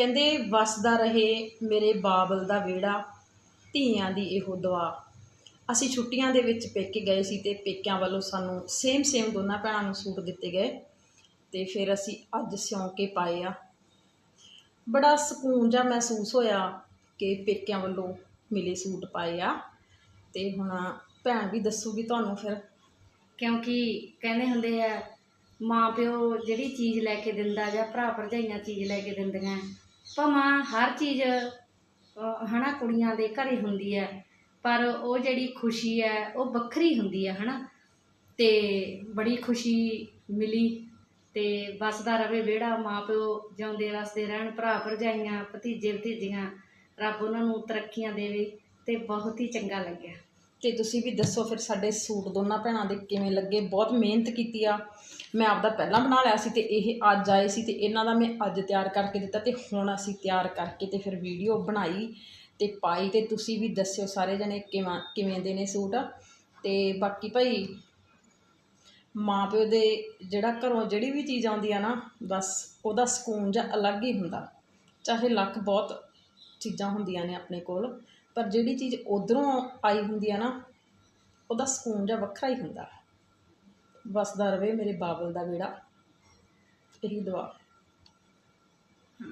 ਕਹਿੰਦੇ, ਵਸਦਾ ਰਹੇ ਮੇਰੇ ਬਾਬਲ ਦਾ ਵਿਹੜਾ, ਧੀਆਂ ਦੀ ਇਹੋ ਦੁਆ। ਅਸੀਂ ਛੁੱਟੀਆਂ ਦੇ ਵਿੱਚ ਪੇਕੇ ਗਏ ਸੀ ਤੇ ਪੇਕਿਆਂ ਵੱਲੋਂ ਸਾਨੂੰ ਸੇਮ ਸੇਮ ਦੋਨਾਂ ਭੈਣਾਂ ਨੂੰ ਸੂਟ ਦਿੱਤੇ ਗਏ ਤੇ ਫਿਰ ਅਸੀਂ ਅੱਜ ਸਿਉਂ ਕੇ ਪਾਏ ਆ। ਬੜਾ ਸਕੂਨ ਜਿਹਾ ਮਹਿਸੂਸ ਹੋਇਆ ਕਿ ਪੇਕਿਆਂ ਵੱਲੋਂ ਮਿਲੇ ਸੂਟ ਪਾਏ ਆ ਤੇ ਹੁਣ ਭੈਣ ਵੀ ਦੱਸੂਗੀ ਤੁਹਾਨੂੰ ਫਿਰ। ਕਿਉਂਕਿ ਕਹਿੰਦੇ ਹੁੰਦੇ ਆ, ਮਾਂ ਪਿਓ ਜਿਹੜੀ ਚੀਜ਼ ਲੈ ਕੇ ਦਿੰਦਾ ਜਾਂ ਭਰਾ ਭਰਜਾਈਆਂ ਚੀਜ਼ ਲੈ ਕੇ ਦਿੰਦੀਆਂ ਭਾਵੇਂ ਹਰ ਚੀਜ਼ ਅਹ, ਹਨਾ ਕੁੜੀਆਂ ਦੇ ਘਰੇ ਹੁੰਦੀ ਹੈ ਪਰ ਉਹ ਜਿਹੜੀ ਖੁਸ਼ੀ ਹੈ ਉਹ ਵੱਖਰੀ ਹੁੰਦੀ ਹੈ ਹਨਾ। ਤੇ ਬੜੀ ਖੁਸ਼ੀ ਮਿਲੀ ਤੇ ਵਸਦਾ ਰਵੇ ਵਿਹੜਾ ਮਾਂ ਪਿਓ ਜਿਉਂਦੇ ਵਸਦੇ ਰਹਿਣ ਭਰਾ ਭਰਜਾਈਆਂ ਭਤੀਜੇ ਭਤੀਜੀਆਂ ਰੱਬ ਉਹਨਾਂ ਨੂੰ ਤਰੱਕੀਆਂ ਦੇਵੇ ਤੇ ਬਹੁਤ ਹੀ ਚੰਗਾ ਲੱਗਿਆ। ਤੇ ਤੁਸੀਂ ਵੀ ਦੱਸੋ ਫਿਰ ਸਾਡੇ ਸੂਟ ਦੋਨਾਂ ਭੈਣਾਂ ਦੇ ਕਿਵੇਂ ਲੱਗੇ? ਬਹੁਤ ਮਿਹਨਤ ਕੀਤੀ ਆ। ਮੈਂ ਆਪਦਾ ਪਹਿਲਾਂ ਬਣਾ ਲਿਆ ਸੀ ਤੇ ਇਹ ਅੱਜ ਆਏ ਸੀ ਤੇ ਇਹਨਾਂ ਦਾ ਮੈਂ ਅੱਜ ਤਿਆਰ ਕਰਕੇ ਦਿੱਤਾ ਤੇ ਹੁਣ ਅਸੀਂ ਤਿਆਰ ਕਰਕੇ ਤੇ ਫਿਰ ਵੀਡੀਓ ਬਣਾਈ ਤੇ ਪਾਈ ਤੇ ਤੁਸੀਂ ਵੀ ਦੱਸਿਓ ਸਾਰੇ ਜਣੇ ਕਿਵੇਂ ਕਿਵੇਂ ਦੇ ਨੇ ਸੂਟ। ਤੇ ਬਾਕੀ ਭਾਈ ਮਾਂ ਪਿਓ ਦੇ ਜਿਹੜਾ ਘਰੋਂ ਜਿਹੜੀ ਵੀ ਚੀਜ਼ ਆਉਂਦੀ ਆ ਨਾ, ਬਸ ਉਹਦਾ ਸਕੂਨ ਜਾਂ ਅਲੱਗ ਹੀ ਹੁੰਦਾ। ਚਾਹੇ ਲੱਖ ਬਹੁਤ ਚੀਜ਼ਾਂ ਹੁੰਦੀਆਂ ਨੇ ਆਪਣੇ ਕੋਲ। ਪਰ ਜਿਹੜੀ ਚੀਜ਼ ਉਧਰੋਂ ਆਈ ਹੁੰਦੀ ਆ ਨਾ, ਉਹਦਾ ਸਕੂਨ ਜਿਹਾ ਵੱਖਰਾ ਹੀ ਹੁੰਦਾ। ਵਸਦਾ ਰਵੇ ਮੇਰੇ ਬਾਬਲ ਦਾ ਵਿਹੜਾ ਇਹੀ ਦੁਆ।